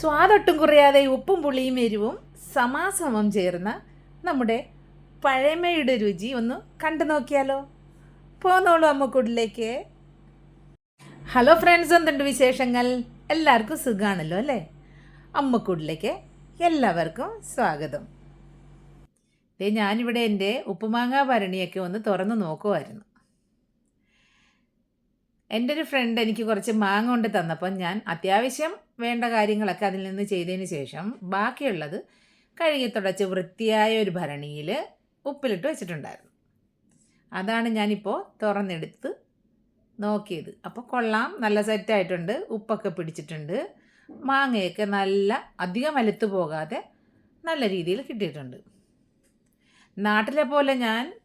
സ്വാദൊട്ടും കുറയാതെ ഉപ്പും പുളിയും എരിവും സമാസമം ചേർന്ന നമ്മുടെ പഴമയുടെ രുചി ഒന്ന് കണ്ടു നോക്കിയാലോ? പോന്നോളൂ അമ്മക്കൂടിലേക്ക്. ഹലോ ഫ്രണ്ട്സ് എന്തുണ്ട് വിശേഷങ്ങൾ? എല്ലാവർക്കും സുഖമാണല്ലോ അല്ലേ? അമ്മക്കൂടിലേക്ക് എല്ലാവർക്കും സ്വാഗതം. ദേ ഞാനിവിടെ എന്റെ ഉപ്പുമാങ്ങ ഭരണിയൊക്കെ ഒന്ന് തുറന്ന് നോക്കുമായിരുന്നു എന്റെ ഒരു ഫ്രണ്ട് എനിക്ക് കുറച്ച് മാങ്ങ കൊണ്ട് തന്നപ്പോൾ ഞാൻ അത്യാവശ്യം വേണ്ട കാര്യങ്ങളൊക്കെ അതിൽ നിന്ന് ചെയ്തതിന് ശേഷം ബാക്കിയുള്ളത് കഴുകി തുടച്ച് വൃത്തിയായ ഒരു ഭരണിയിൽ ഉപ്പിലിട്ട് വെച്ചിട്ടുണ്ടായിരുന്നു. അതാണ് ഞാനിപ്പോൾ തുറന്നെടുത്ത് നോക്കിയത്. അപ്പോൾ കൊള്ളാം നല്ല സെറ്റായിട്ടുണ്ട് ഉപ്പൊക്കെ പിടിച്ചിട്ടുണ്ട്. മാങ്ങയൊക്കെ നല്ല അധികം വലുത്ത് പോകാതെ നല്ല രീതിയിൽ കിട്ടിയിട്ടുണ്ട്. നാട്ടിലെ പോലെ ഞാൻ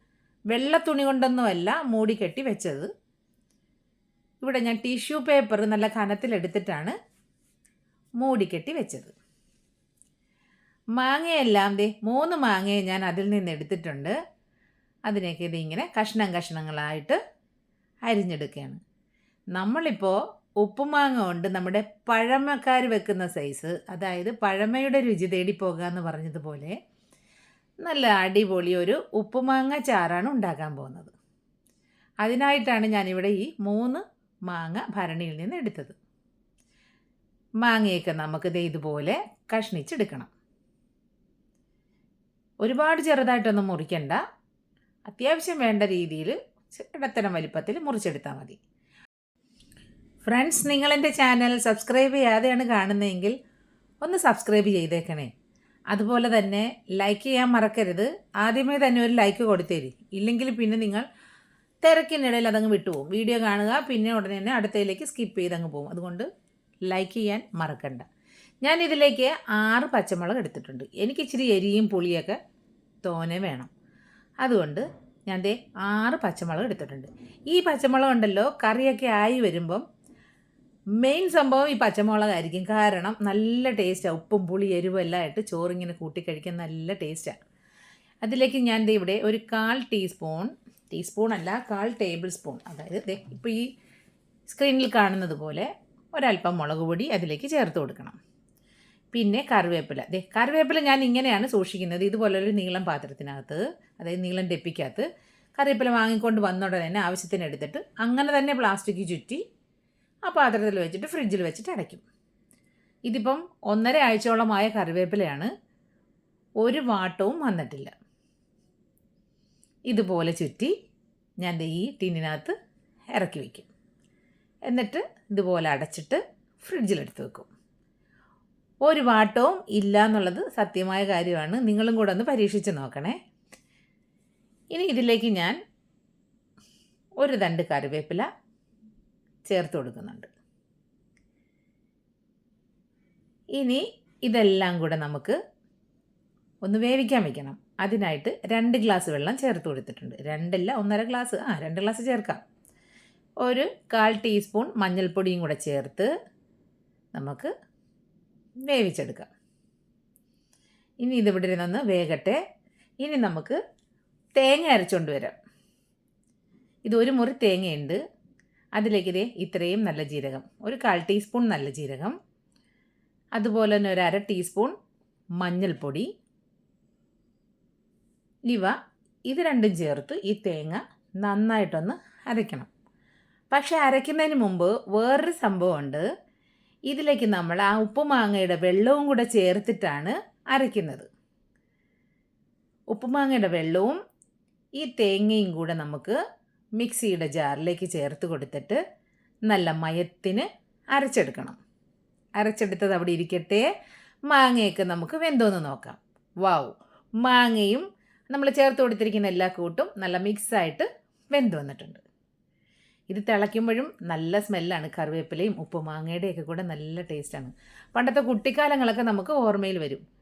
വെള്ള തുണി കൊണ്ടൊന്നുമല്ല മൂടിക്കെട്ടി വെച്ചത്. ഇവിടെ ഞാൻ ടിഷ്യൂ പേപ്പർ നല്ല കനത്തിലെടുത്തിട്ടാണ് മൂടിക്കെട്ടി വെച്ചത്. മാങ്ങയെല്ലാം ദേ മൂന്ന് മാങ്ങയെ ഞാൻ അതിൽ നിന്ന് എടുത്തിട്ടുണ്ട്. അതിനൊക്കെ ഇതിങ്ങനെ കഷ്ണം കഷ്ണങ്ങളായിട്ട് അരിഞ്ഞെടുക്കുകയാണ്. നമ്മളിപ്പോൾ ഉപ്പുമാങ്ങ കൊണ്ട് നമ്മുടെ പഴമക്കാർ വെക്കുന്ന സൈസ് അതായത് പഴമയുടെ രുചി തേടി പോകുക എന്ന് പറഞ്ഞതുപോലെ നല്ല അടിപൊളി ഒരു ഉപ്പുമാങ്ങ ചാറാണ് ഉണ്ടാക്കാൻ പോകുന്നത്. അതിനായിട്ടാണ് ഞാനിവിടെ ഈ മൂന്ന് മാങ്ങ ഭരണിയിൽ നിന്ന് എടുത്തത്. മാങ്ങയൊക്കെ നമുക്ക് ഇതുപോലെ കഷ്ണിച്ചെടുക്കണം. ഒരുപാട് ചെറുതായിട്ടൊന്നും മുറിക്കണ്ട. അത്യാവശ്യം വേണ്ട രീതിയിൽ ഇടത്തരം വലിപ്പത്തിൽ മുറിച്ചെടുത്താൽ മതി. ഫ്രണ്ട്സ് നിങ്ങളെന്റെ ചാനൽ സബ്സ്ക്രൈബ് ചെയ്യാതെയാണ് കാണുന്നതെങ്കിൽ ഒന്ന് സബ്സ്ക്രൈബ് ചെയ്തേക്കണേ. അതുപോലെ തന്നെ ലൈക്ക് ചെയ്യാൻ മറക്കരുത്. ആദ്യമേ തന്നെ ഒരു ലൈക്ക് കൊടുത്തേരി. ഇല്ലെങ്കിൽ പിന്നെ നിങ്ങൾ തിരക്കിനിടയിൽ അതങ്ങ് വിട്ടുപോകും. വീഡിയോ കാണുക പിന്നെ ഉടനെ തന്നെ അടുത്തതിലേക്ക് സ്കിപ്പ് ചെയ്തങ്ങ് പോകും. അതുകൊണ്ട് ലൈക്ക് ചെയ്യാൻ മറക്കണ്ട. ഞാൻ ഇതിലേക്ക് ആറ് പച്ചമുളക് എടുത്തിട്ടുണ്ട്. എനിക്ക് ഇച്ചിരി എരിയും പുളിയൊക്കെ തോനെ വേണം. അതുകൊണ്ട് ഞാൻ ദേ ആറ് പച്ചമുളക് എടുത്തിട്ടുണ്ട്. ഈ പച്ചമുളക് ഉണ്ടല്ലോ കറിയൊക്കെ ആയി വരുമ്പം മെയിൻ സംഭവം ഈ പച്ചമുളകായിരിക്കും. കാരണം നല്ല ടേസ്റ്റാണ് ഉപ്പും പുളി എരിവും എല്ലാം ആയിട്ട് ചോറിങ്ങനെ കൂട്ടിക്കഴിക്കാൻ നല്ല ടേസ്റ്റാണ് അതിലേക്ക് ഞാൻ ദേ ഇവിടെ ഒരു കാൽ ടീസ്പൂൺ ടീസ്പൂൺ അല്ല കാൽ ടേബിൾ സ്പൂൺ അതായത് ഇപ്പോൾ ഈ സ്ക്രീനിൽ കാണുന്നത് പോലെ ഒരല്പം മുളക് പൊടി അതിലേക്ക് ചേർത്ത് കൊടുക്കണം. പിന്നെ കറിവേപ്പില. ദേ കറിവേപ്പില ഞാൻ ഇങ്ങനെയാണ് സൂക്ഷിക്കുന്നത്. ഇതുപോലൊരു നീളം പാത്രത്തിനകത്ത് അതായത് നീളം ഡെപ്പിക്കകത്ത് കറിവേപ്പില വാങ്ങിക്കൊണ്ട് വന്നോടെ തന്നെ ആവശ്യത്തിന് എടുത്തിട്ട് അങ്ങനെ തന്നെ പ്ലാസ്റ്റിക് ചുറ്റി ആ പാത്രത്തിൽ വെച്ചിട്ട് ഫ്രിഡ്ജിൽ വെച്ചിട്ട് അടയ്ക്കും. ഇതിപ്പം ഒന്നര ആഴ്ചയോളമായ കറിവേപ്പിലയാണ് ഒരു വാട്ടവും വന്നിട്ടില്ല. ഇതുപോലെ ചുറ്റി ഞാൻ ഈ ടിന്നിനകത്ത് ഇറക്കി വയ്ക്കും എന്നിട്ട് ഇതുപോലെ അടച്ചിട്ട് ഫ്രിഡ്ജിലെടുത്ത് വെക്കും. ഒരു വാട്ടവും ഇല്ല എന്നുള്ളത് സത്യമായ കാര്യമാണ്. നിങ്ങളും കൂടെ ഒന്ന് പരീക്ഷിച്ച് നോക്കണേ. ഇനി ഇതിലേക്ക് ഞാൻ ഒരു തണ്ട് കറിവേപ്പില ചേർത്ത് കൊടുക്കുന്നുണ്ട്. ഇനി ഇതെല്ലാം കൂടെ നമുക്ക് ഒന്ന് വേവിക്കാൻ വെക്കണം. അതിനായിട്ട് രണ്ട് ഗ്ലാസ് വെള്ളം ചേർത്ത് കൊടുത്തിട്ടുണ്ട്. രണ്ടല്ല ഒന്നര ഗ്ലാസ്. ആ രണ്ട് ഗ്ലാസ് ചേർക്കാം. ഒരു കാൽ ടീസ്പൂൺ മഞ്ഞൾപ്പൊടിയും കൂടെ ചേർത്ത് നമുക്ക് വേവിച്ചെടുക്കാം. ഇനി ഇതിവിടെ നിന്ന് വേകട്ടെ. ഇനി നമുക്ക് തേങ്ങ അരച്ചുകൊണ്ട് വരാം. ഇത് ഒരു മുറി തേങ്ങയുണ്ട്. അതിലേക്ക് ഇതേ ഇത്രയും നല്ല ജീരകം. ഒരു കാൽ ടീസ്പൂൺ നല്ല ജീരകം. അതുപോലെ തന്നെ ഒരു അര ടീസ്പൂൺ മഞ്ഞൾപ്പൊടി. ഇവ ഇത് രണ്ടും ചേർത്ത് ഈ തേങ്ങ നന്നായിട്ടൊന്ന് അരയ്ക്കണം. പക്ഷേ അരയ്ക്കുന്നതിന് മുമ്പ് വേറൊരു സംഭവമുണ്ട്. ഇതിലേക്ക് നമ്മൾ ആ ഉപ്പുമാങ്ങയുടെ വെള്ളവും കൂടെ ചേർത്തിട്ടാണ് അരയ്ക്കുന്നത്. ഉപ്പുമാങ്ങയുടെ വെള്ളവും ഈ തേങ്ങയും കൂടെ നമുക്ക് മിക്സിയുടെ ജാറിലേക്ക് ചേർത്ത് കൊടുത്തിട്ട് നല്ല മയത്തിന് അരച്ചെടുക്കണം. അരച്ചെടുത്തത് അവിടെ ഇരിക്കട്ടെ. മാങ്ങയൊക്കെ നമുക്ക് വെന്തോന്ന് നോക്കാം. വാവ് മാങ്ങയും നമ്മൾ ചേർത്ത് കൊടുത്തിരിക്കുന്ന എല്ലാ കൂട്ടും നല്ല മിക്സായിട്ട് വെന്ത് വന്നിട്ടുണ്ട് ഇത് തിളയ്ക്കുമ്പോഴും നല്ല സ്മെല്ലാണ്. കറിവേപ്പിലയും ഉപ്പ് മാങ്ങയുടെയൊക്കെ കൂടെ നല്ല ടേസ്റ്റാണ്. പണ്ടത്തെ കുട്ടിക്കാലങ്ങളൊക്കെ നമുക്ക് ഓർമ്മയിൽ വരും.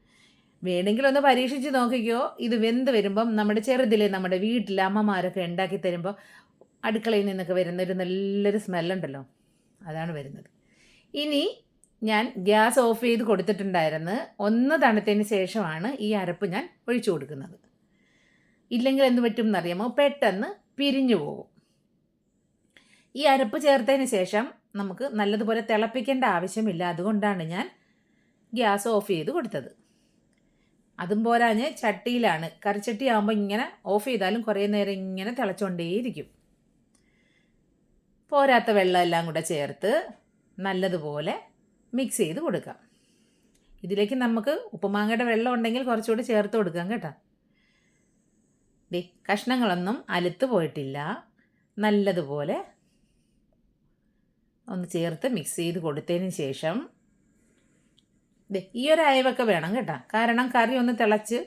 വേണമെങ്കിൽ ഒന്ന് പരീക്ഷിച്ച് നോക്കിക്കോ. ഇത് വെന്ത് വരുമ്പം നമ്മുടെ ചെറുതിലെ നമ്മുടെ വീട്ടിലെ അമ്മമാരൊക്കെ ഉണ്ടാക്കി തരുമ്പോൾ അടുക്കളയിൽ നിന്നൊക്കെ വരുന്ന ഒരു നല്ലൊരു സ്മെല്ലുണ്ടല്ലോ. അതാണ് വരുന്നത്. ഇനി ഞാൻ ഗ്യാസ് ഓഫ് ചെയ്ത് കൊടുത്തിട്ടുണ്ടായിരുന്നു. ഒന്ന് തണുത്തതിന് ശേഷമാണ് ഈ അരപ്പ് ഞാൻ ഒഴിച്ചു കൊടുക്കുന്നത്. ഇല്ലെങ്കിൽ എന്ത് പറ്റും എന്നറിയാമോ പെട്ടെന്ന് പിരിഞ്ഞു പോകും. ഈ അരപ്പ് ചേർത്തതിന് ശേഷം നമുക്ക് നല്ലതുപോലെ തിളപ്പിക്കേണ്ട ആവശ്യമില്ല. അതുകൊണ്ടാണ് ഞാൻ ഗ്യാസ് ഓഫ് ചെയ്ത് കൊടുത്തത്. അതും പോരാഞ്ഞ് ചട്ടിയിലാണ്. കറിച്ചട്ടി ആകുമ്പോൾ ഇങ്ങനെ ഓഫ് ചെയ്താലും കുറേ നേരം ഇങ്ങനെ തിളച്ചുകൊണ്ടേയിരിക്കും പോരാത്ത വെള്ളം എല്ലാം കൂടെ ചേർത്ത് നല്ലതുപോലെ മിക്സ് ചെയ്ത് കൊടുക്കാം ഇതിലേക്ക് നമുക്ക് ഉപ്പുമാങ്ങയുടെ വെള്ളം ഉണ്ടെങ്കിൽ കുറച്ചുകൂടി ചേർത്ത് കൊടുക്കാം കേട്ടോ. ദേ കഷ്ണങ്ങളൊന്നും അലുത്ത് പോയിട്ടില്ല. നല്ലതുപോലെ ഒന്ന് ചേർത്ത് മിക്സ് ചെയ്ത് കൊടുത്തതിന് ശേഷം ഈ ഒരു അയവൊക്കെ വേണം കേട്ടോ. കാരണം കറി ഒന്ന് തിളച്ച്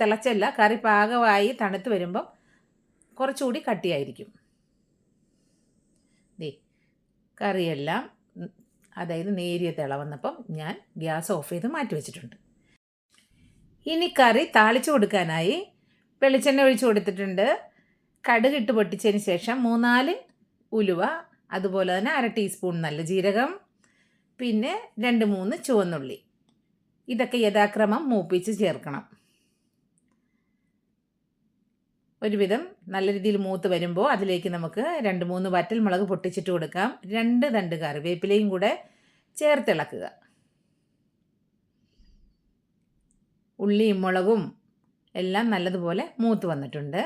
തിളച്ചല്ല കറി പാകമായി തണുത്ത് വരുമ്പം കുറച്ചുകൂടി കട്ടിയായിരിക്കും. ദേ കറിയെല്ലാം അതായത് നേരിയ തിള വന്നപ്പം ഞാൻ ഗ്യാസ് ഓഫ് ചെയ്ത് മാറ്റി വെച്ചിട്ടുണ്ട്. ഇനി കറി താളിച്ചു കൊടുക്കാനായി വെളിച്ചെണ്ണ ഒഴിച്ചു കൊടുത്തിട്ടുണ്ട്. കടുക് ഇട്ട് പൊട്ടിച്ചതിന് ശേഷം മൂന്നാൽ ഉലുവ അതുപോലെ തന്നെ അര ടീസ്പൂൺ നല്ല ജീരകം പിന്നെ രണ്ട് മൂന്ന് ചുവന്നുള്ളി. ഇതൊക്കെ യഥാക്രമം മൂപ്പിച്ച് ചേർക്കണം. ഒരുവിധം നല്ല രീതിയിൽ മൂത്ത് വരുമ്പോൾ അതിലേക്ക് നമുക്ക് രണ്ട് മൂന്ന് വറ്റൽ മുളക് പൊട്ടിച്ചിട്ട് കൊടുക്കാം. രണ്ട് തണ്ട് കറിവേപ്പിലയും കൂടെ ചേർത്തിളക്കുക. ഉള്ളിയും മുളകും എല്ലാം നല്ലതുപോലെ മൂത്ത് വന്നിട്ടുണ്ട്.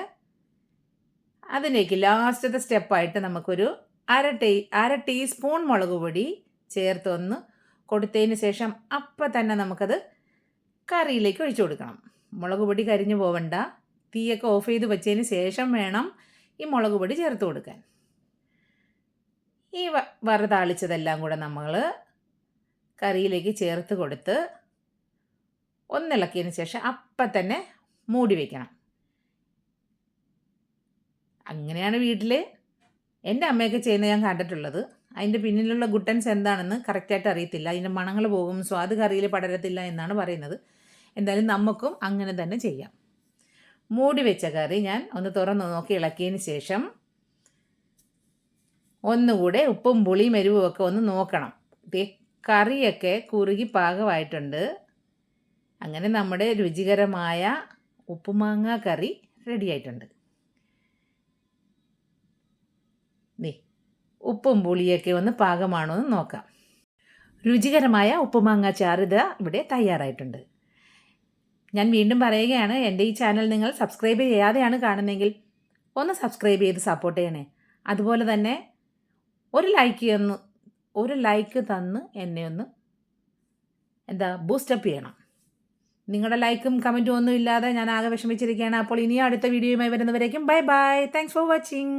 അതിലേക്ക് ലാസ്റ്റത്തെ സ്റ്റെപ്പായിട്ട് നമുക്കൊരു അര ടീ അര ടീസ്പൂൺ മുളക് പൊടി ചേർത്ത് ഒന്ന് കൊടുത്തതിന് ശേഷം അപ്പം തന്നെ നമുക്കത് കറിയിലേക്ക് ഒഴിച്ചു കൊടുക്കണം. മുളക് പൊടി കരിഞ്ഞു പോവണ്ട. തീയൊക്കെ ഓഫ് ചെയ്ത് വെച്ചതിന് ശേഷം വേണം ഈ മുളക് പൊടി ചേർത്ത് കൊടുക്കാൻ. ഈ വ- വറ കൂടെ നമ്മൾ കറിയിലേക്ക് ചേർത്ത് കൊടുത്ത് ഒന്നിളക്കിയതിന് ശേഷം അപ്പം തന്നെ മൂടി വയ്ക്കണം അങ്ങനെയാണ് വീട്ടിൽ എന്റെ അമ്മയൊക്കെ ചെയ്യുന്നത് ഞാൻ കണ്ടിട്ടുള്ളത്. അതിന്റെ പിന്നിലുള്ള ഗുട്ടൻസ് എന്താണെന്ന് കറക്റ്റായിട്ട് അറിയത്തില്ല. അതിന്റെ മണങ്ങൾ പോകും സ്വാദ് കറിയിൽ പടരത്തില്ല എന്നാണ് പറയുന്നത്. എന്തായാലും നമുക്കും അങ്ങനെ തന്നെ ചെയ്യാം. മൂടി വെച്ച കറി ഞാൻ ഒന്ന് തുറന്ന് നോക്കി ഇളക്കിയതിന് ശേഷം ഒന്നുകൂടെ ഉപ്പും പുളിയും എരിവും ഒക്കെ ഒന്ന് നോക്കണം. കറിയൊക്കെ കുറുകി പാകമായിട്ടുണ്ട്. അങ്ങനെ നമ്മുടെ രുചികരമായ ഉപ്പുമാങ്ങ കറി റെഡിയായിട്ടുണ്ട് ദേ ഉപ്പും പുളിയൊക്കെ ഒന്ന് പാകമാണോ എന്ന് നോക്കാം. രുചികരമായ ഉപ്പുമാങ്ങ ചാറിത ഇവിടെ തയ്യാറായിട്ടുണ്ട്. ഞാൻ വീണ്ടും പറയുകയാണ് എന്റെ ഈ ചാനൽ നിങ്ങൾ സബ്സ്ക്രൈബ് ചെയ്യാതെയാണ് കാണുന്നതെങ്കിൽ ഒന്ന് സബ്സ്ക്രൈബ് ചെയ്ത് സപ്പോർട്ട് ചെയ്യണേ. അതുപോലെ തന്നെ ഒരു ലൈക്ക് ഒന്ന് ഒരു ലൈക്ക് തന്ന് എന്നെ ഒന്ന് എന്താ ബൂസ്റ്റപ്പ് ചെയ്യണം. നിങ്ങളുടെ ലൈക്കും കമന്റും ഒന്നും ഇല്ലാതെ ഞാൻ ആകെ വിഷമിച്ചിരിക്കുകയാണ്. അപ്പോൾ ഇനിയും അടുത്ത വീഡിയോയുമായി വരുന്നവരേക്കും bye bye. Thanks for watching